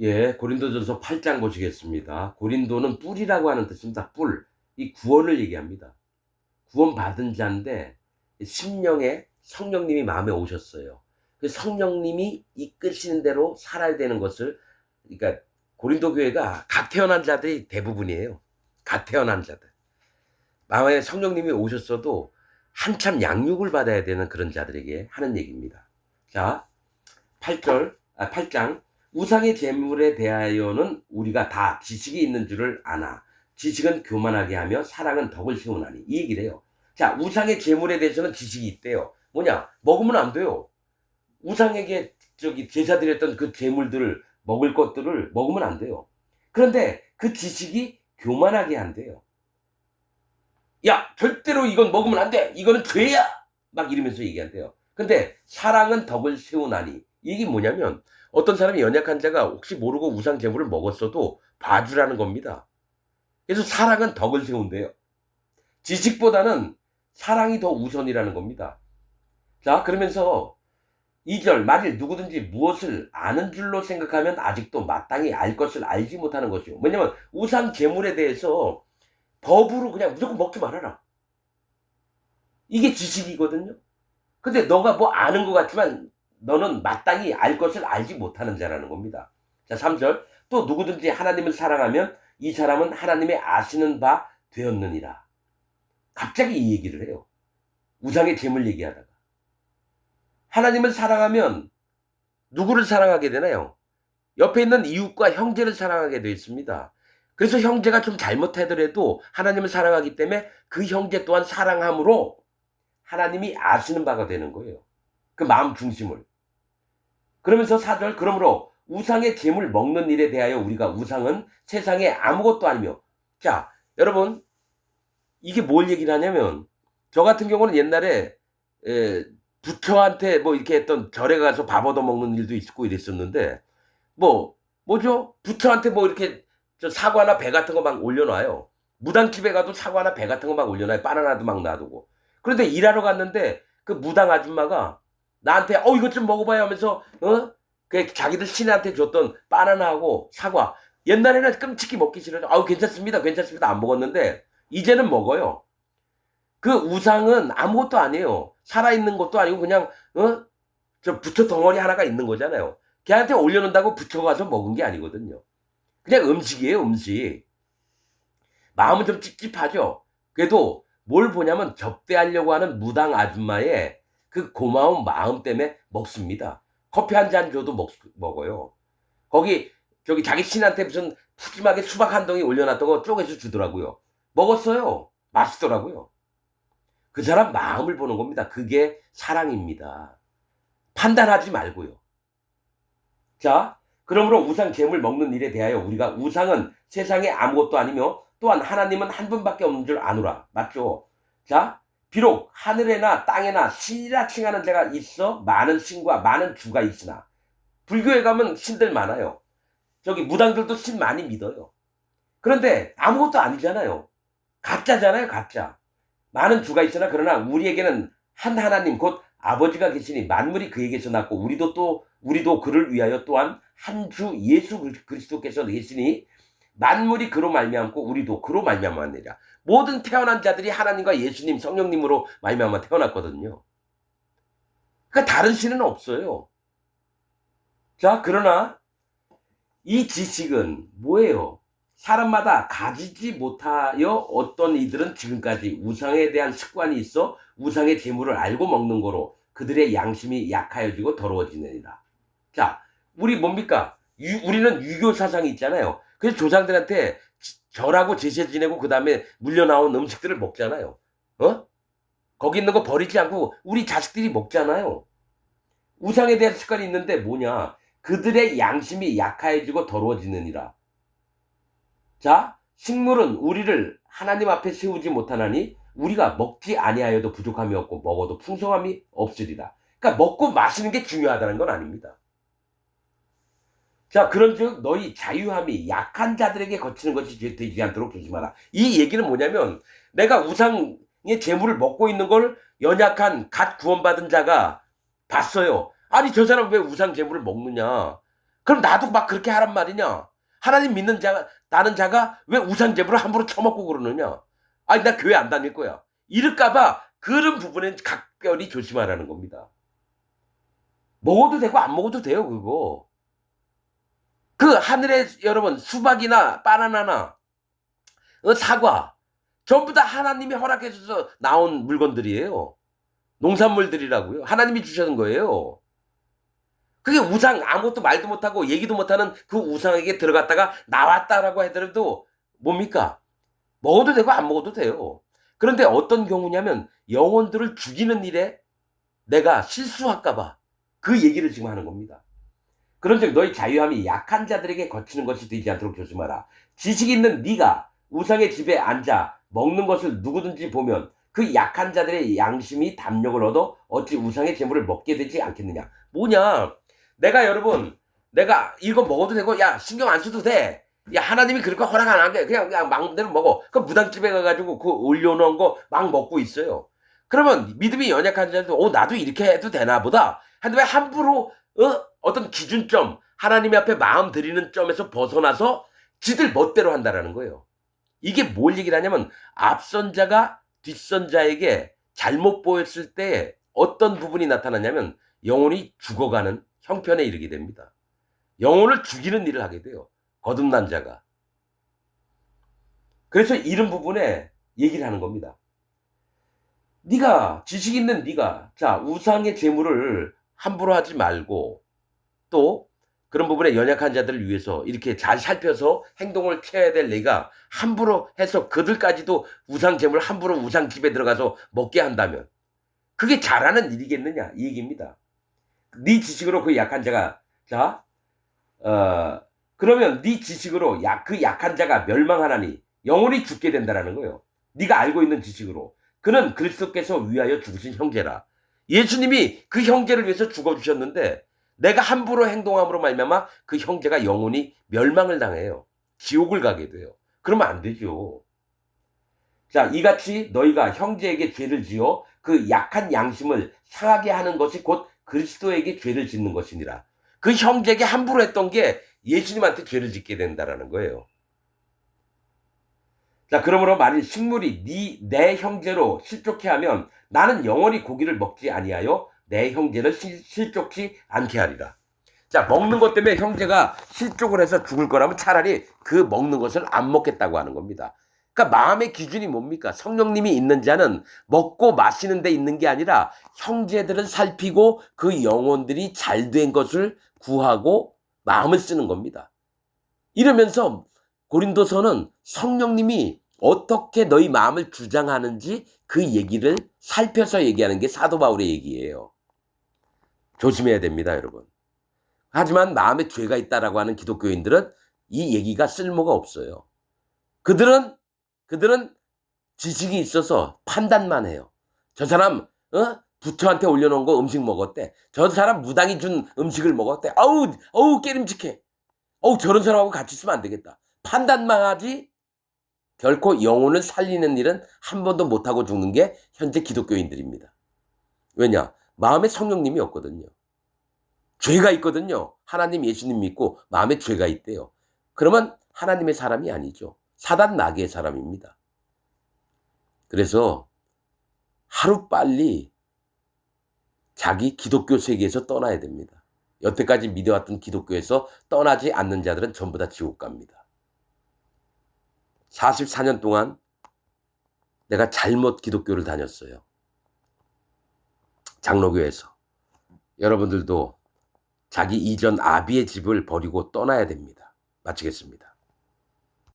예, 고린도전서 8장 보시겠습니다. 고린도는 뿔이라고 하는 뜻입니다. 뿔. 이 구원을 얘기합니다. 구원 받은 자인데 심령에 성령님이 마음에 오셨어요. 그 성령님이 이끄시는 대로 살아야 되는 것을 그러니까 고린도 교회가 갓 태어난 자들이 대부분이에요. 갓 태어난 자들. 마음에 성령님이 오셨어도 한참 양육을 받아야 되는 그런 자들에게 하는 얘기입니다. 자, 8절, 아, 8장. 우상의 재물에 대하여는 우리가 다 지식이 있는 줄을 아나. 지식은 교만하게 하며 사랑은 덕을 세우나니. 이 얘기를 해요. 자, 우상의 재물에 대해서는 지식이 있대요. 뭐냐? 먹으면 안 돼요. 우상에게 저기 제사 드렸던 그 재물들을 먹을 것들을 먹으면 안 돼요. 그런데 그 지식이 교만하게 한대요. 야, 절대로 이건 먹으면 안 돼. 이거는 죄야. 막 이러면서 얘기한대요. 근데 사랑은 덕을 세우나니. 이게 뭐냐면 어떤 사람이 연약한 자가 혹시 모르고 우상 제물을 먹었어도 봐주라는 겁니다. 그래서 사랑은 덕을 세운대요. 지식보다는 사랑이 더 우선이라는 겁니다. 자, 그러면서 2절, 만일 누구든지 무엇을 아는 줄로 생각하면 아직도 마땅히 알 것을 알지 못하는 것이요. 왜냐면 우상 제물에 대해서 법으로 그냥 무조건 먹지 말아라. 이게 지식이거든요. 근데 너가 뭐 아는 것 같지만 너는 마땅히 알 것을 알지 못하는 자라는 겁니다. 자, 3절. 또 누구든지 하나님을 사랑하면 이 사람은 하나님의 아시는 바 되었느니라. 갑자기 이 얘기를 해요. 우상의 재물 얘기하다가. 하나님을 사랑하면 누구를 사랑하게 되나요? 옆에 있는 이웃과 형제를 사랑하게 되어 있습니다. 그래서 형제가 좀 잘못하더라도 하나님을 사랑하기 때문에 그 형제 또한 사랑함으로 하나님이 아시는 바가 되는 거예요. 그 마음 중심을. 그러면서 사절 그러므로 우상의 재물 먹는 일에 대하여 우리가 우상은 세상에 아무것도 아니며. 자 여러분 이게 뭘 얘기를 하냐면 저 같은 경우는 옛날에 에, 부처한테 뭐 이렇게 했던 절에 가서 밥 얻어 먹는 일도 있고 이랬었는데 뭐 뭐죠? 부처한테 뭐 이렇게 저 사과나 배 같은 거 막 올려놔요. 무당집에 가도 사과나 배 같은 거 막 올려놔요. 바나나도 막 놔두고. 그런데 일하러 갔는데 그 무당 아줌마가 나한테 어 이것 좀 먹어봐요. 하면서 어? 그 자기들 신한테 줬던 바나나하고 사과. 옛날에는 끔찍이 먹기 싫어서 아우 괜찮습니다 괜찮습니다. 안 먹었는데 이제는 먹어요. 그 우상은 아무것도 아니에요. 살아있는 것도 아니고 그냥 어? 저 부처 덩어리 하나가 있는 거잖아요. 걔한테 올려놓는다고 부처 가서 먹은 게 아니거든요. 그냥 음식이에요 음식. 마음은 좀 찝찝하죠. 그래도 뭘 보냐면 접대하려고 하는 무당 아줌마의 그 고마운 마음 때문에 먹습니다. 커피 한 잔 줘도 먹, 먹어요. 거기 저기 자기 신한테 무슨 푸짐하게 수박 한 덩이 올려놨던 거 쪼개서 주더라고요. 먹었어요. 맛있더라고요. 그 사람 마음을 보는 겁니다. 그게 사랑입니다. 판단하지 말고요. 자, 그러므로 우상 재물 먹는 일에 대하여 우리가 우상은 세상에 아무것도 아니며 또한 하나님은 한 분밖에 없는 줄 아노라. 맞죠? 자, 비록 하늘에나 땅에나 신이라 칭하는 자가 있어 많은 신과 많은 주가 있으나 불교에 가면 신들 많아요. 저기 무당들도 신 많이 믿어요. 그런데 아무것도 아니잖아요. 가짜잖아요, 가짜. 많은 주가 있으나 그러나 우리에게는 한 하나님 곧 아버지가 계시니 만물이 그에게서 났고 우리도 또 우리도 그를 위하여 또한 한 주 예수 그리스도께서 계시니 만물이 그로 말미암고 우리도 그로 말미암았느니라. 모든 태어난 자들이 하나님과 예수님, 성령님으로 말미암아 태어났거든요. 그러니까 다른 신은 없어요. 자, 그러나 이 지식은 뭐예요? 사람마다 가지지 못하여 어떤 이들은 지금까지 우상에 대한 습관이 있어 우상의 재물을 알고 먹는 거로 그들의 양심이 약하여지고 더러워지느니라. 자, 우리 뭡니까? 유, 우리는 유교 사상이 있잖아요. 그래서 조상들한테 절하고 제세 지내고 그 다음에 물려나온 음식들을 먹잖아요. 어? 거기 있는 거 버리지 않고 우리 자식들이 먹잖아요. 우상에 대한 습관이 있는데 뭐냐? 그들의 양심이 약해지고 더러워지느니라. 자, 식물은 우리를 하나님 앞에 세우지 못하나니 우리가 먹지 아니하여도 부족함이 없고 먹어도 풍성함이 없으리라. 그러니까 먹고 마시는 게 중요하다는 건 아닙니다. 자, 그런 즉 너희 자유함이 약한 자들에게 거치는 것이 되지 않도록 조심하라. 이 얘기는 뭐냐면 내가 우상의 재물을 먹고 있는 걸 연약한 갓 구원받은 자가 봤어요. 아니 저 사람 왜 우상 재물을 먹느냐? 그 그럼 나도 막 그렇게 하란 말이냐? 하나님 믿는 자가 나는 자가 왜 우상 제물을 함부로 처먹고 그러느냐? 아니 나 교회 안 다닐 거야. 이럴까봐 그런 부분엔 각별히 조심하라는 겁니다. 먹어도 되고 안 먹어도 돼요 그거. 그 하늘에 여러분 수박이나 바나나나 어, 사과 전부 다 하나님이 허락해 주셔서 나온 물건들이에요. 농산물들이라고요. 하나님이 주시는 거예요. 그게 우상 아무것도 말도 못하고 얘기도 못하는 그 우상에게 들어갔다가 나왔다라고 하더라도 뭡니까? 먹어도 되고 안 먹어도 돼요. 그런데 어떤 경우냐면 영혼들을 죽이는 일에 내가 실수할까봐 그 얘기를 지금 하는 겁니다. 그런즉 너희 자유함이 약한 자들에게 거치는 것이 되지 않도록 조심하라. 지식 있는 네가 우상의 집에 앉아 먹는 것을 누구든지 보면 그 약한 자들의 양심이 담력을 얻어 어찌 우상의 재물을 먹게 되지 않겠느냐. 뭐냐? 내가 여러분, 내가 이거 먹어도 되고, 야, 신경 안 써도 돼. 야, 하나님이 그럴 거 허락 안 하게. 그냥, 그냥 마음대로 먹어. 그 무당집에 가가지고 그 올려놓은 거 막 먹고 있어요. 그러면 믿음이 연약한 자도, 어, 나도 이렇게 해도 되나 보다. 한데 왜 함부로, 어? 어떤 기준점, 하나님 앞에 마음 드리는 점에서 벗어나서 지들 멋대로 한다라는 거예요. 이게 뭘 얘기를 하냐면, 앞선 자가 뒷선 자에게 잘못 보였을 때 어떤 부분이 나타나냐면, 영혼이 죽어가는 형편에 이르게 됩니다. 영혼을 죽이는 일을 하게 돼요. 거듭난 자가. 그래서 이런 부분에 얘기를 하는 겁니다. 네가 지식 있는 네가 자 우상의 재물을 함부로 하지 말고 또 그런 부분에 연약한 자들을 위해서 이렇게 잘 살펴서 행동을 취해야 될 내가 함부로 해서 그들까지도 우상 재물 함부로 우상 집에 들어가서 먹게 한다면 그게 잘하는 일이겠느냐 이 얘기입니다. 네 지식으로 그 약한 자가 자 어, 그러면 네 지식으로 약, 그 약한 자가 멸망하나니 영원히 죽게 된다라는 거예요. 네가 알고 있는 지식으로 그는 그리스도께서 위하여 죽으신 형제라. 예수님이 그 형제를 위해서 죽어 주셨는데 내가 함부로 행동함으로 말미암아 그 형제가 영원히 멸망을 당해요. 지옥을 가게 돼요. 그러면 안 되죠. 자, 이같이 너희가 형제에게 죄를 지어 그 약한 양심을 상하게 하는 것이 곧 그리스도에게 죄를 짓는 것이니라. 그 형제에게 함부로 했던 게 예수님한테 죄를 짓게 된다라는 거예요. 자, 그러므로 만일 식물이 네, 내 형제로 실족해 하면 나는 영원히 고기를 먹지 아니하여 내 형제를 실, 실족치 않게 하리라. 자, 먹는 것 때문에 형제가 실족을 해서 죽을 거라면 차라리 그 먹는 것을 안 먹겠다고 하는 겁니다. 그러니까 마음의 기준이 뭡니까? 성령님이 있는 자는 먹고 마시는 데 있는 게 아니라 형제들을 살피고 그 영혼들이 잘 된 것을 구하고 마음을 쓰는 겁니다. 이러면서 고린도서는 성령님이 어떻게 너희 마음을 주장하는지 그 얘기를 살펴서 얘기하는 게 사도 바울의 얘기예요. 조심해야 됩니다, 여러분. 하지만 마음에 죄가 있다라고 하는 기독교인들은 이 얘기가 쓸모가 없어요. 그들은 그들은 지식이 있어서 판단만 해요. 저 사람 어? 부처한테 올려놓은 거 음식 먹었대. 저 사람 무당이 준 음식을 먹었대. 아우 어우 깨림직해. 어우 저런 사람하고 같이 있으면 안 되겠다. 판단만 하지 결코 영혼을 살리는 일은 한 번도 못하고 죽는 게 현재 기독교인들입니다. 왜냐? 마음에 성령님이 없거든요. 죄가 있거든요. 하나님 예수님 믿고 마음에 죄가 있대요. 그러면 하나님의 사람이 아니죠. 사단 마귀의 사람입니다. 그래서 하루 빨리 자기 기독교 세계에서 떠나야 됩니다. 여태까지 믿어왔던 기독교에서 떠나지 않는 자들은 전부 다 지옥 갑니다. 44년 동안 내가 잘못 기독교를 다녔어요. 장로교에서. 여러분들도 자기 이전 아비의 집을 버리고 떠나야 됩니다. 마치겠습니다.